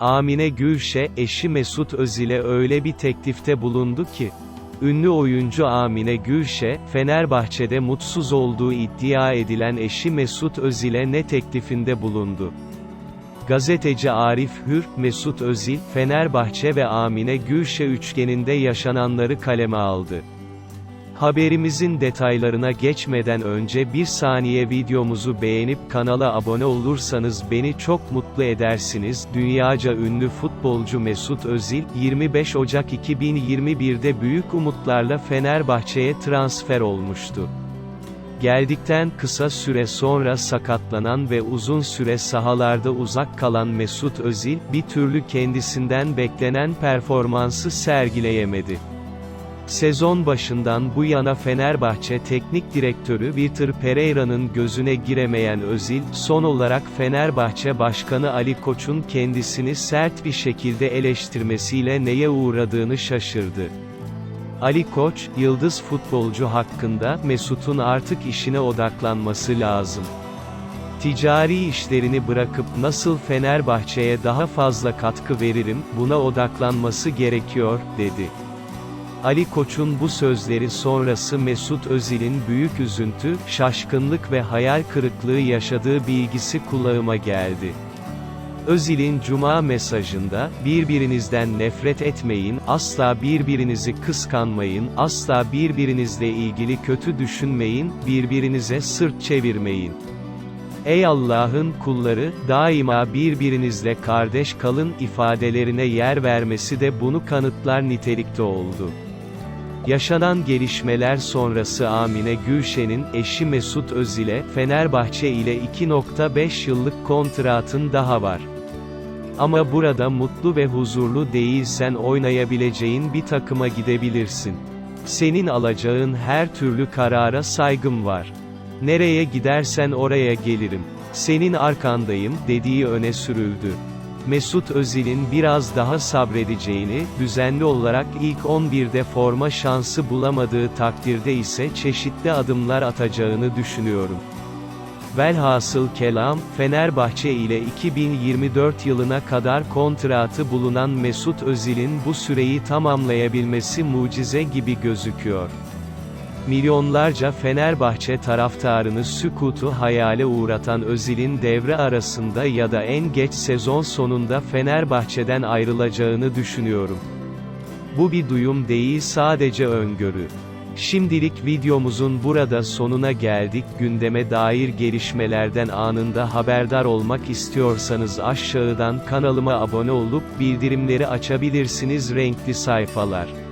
Amine Gülşe, eşi Mesut Özil'e öyle bir teklifte bulundu ki, ünlü oyuncu Amine Gülşe, Fenerbahçe'de mutsuz olduğu iddia edilen eşi Mesut Özil'e ne teklifinde bulundu. Gazeteci Arif Hür, Mesut Özil, Fenerbahçe ve Amine Gülşe üçgeninde yaşananları kaleme aldı. Haberimizin detaylarına geçmeden önce bir saniye videomuzu beğenip kanala abone olursanız beni çok mutlu edersiniz. Dünyaca ünlü futbolcu Mesut Özil, 25 Ocak 2021'de büyük umutlarla Fenerbahçe'ye transfer olmuştu. Geldikten kısa süre sonra sakatlanan ve uzun süre sahalarda uzak kalan Mesut Özil, bir türlü kendisinden beklenen performansı sergileyemedi. Sezon başından bu yana Fenerbahçe Teknik Direktörü Vitor Pereira'nın gözüne giremeyen Özil, son olarak Fenerbahçe Başkanı Ali Koç'un kendisini sert bir şekilde eleştirmesiyle neye uğradığını şaşırdı. Ali Koç, yıldız futbolcu hakkında, Mesut'un artık işine odaklanması lazım. Ticari işlerini bırakıp nasıl Fenerbahçe'ye daha fazla katkı veririm, buna odaklanması gerekiyor, dedi. Ali Koç'un bu sözleri sonrası Mesut Özil'in büyük üzüntü, şaşkınlık ve hayal kırıklığı yaşadığı bilgisi kulağıma geldi. Özil'in cuma mesajında, birbirinizden nefret etmeyin, asla birbirinizi kıskanmayın, asla birbirinizle ilgili kötü düşünmeyin, birbirinize sırt çevirmeyin. Ey Allah'ın kulları, daima birbirinizle kardeş kalın ifadelerine yer vermesi de bunu kanıtlar nitelikte oldu. Yaşanan gelişmeler sonrası Amine Gülşen'in, eşi Mesut Özil'e, Fenerbahçe ile 2.5 yıllık kontratın daha var. Ama burada mutlu ve huzurlu değilsen oynayabileceğin bir takıma gidebilirsin. Senin alacağın her türlü karara saygım var. Nereye gidersen oraya gelirim. Senin arkandayım, dediği öne sürüldü. Mesut Özil'in biraz daha sabredeceğini, düzenli olarak ilk 11'de forma şansı bulamadığı takdirde ise çeşitli adımlar atacağını düşünüyorum. Velhasıl kelam, Fenerbahçe ile 2024 yılına kadar kontratı bulunan Mesut Özil'in bu süreyi tamamlayabilmesi mucize gibi gözüküyor. Milyonlarca Fenerbahçe taraftarını sükutu hayale uğratan Özil'in devre arasında ya da en geç sezon sonunda Fenerbahçe'den ayrılacağını düşünüyorum. Bu bir duyum değil sadece öngörü. Şimdilik videomuzun burada sonuna geldik. Gündeme dair gelişmelerden anında haberdar olmak istiyorsanız aşağıdan kanalıma abone olup bildirimleri açabilirsiniz renkli sayfalar.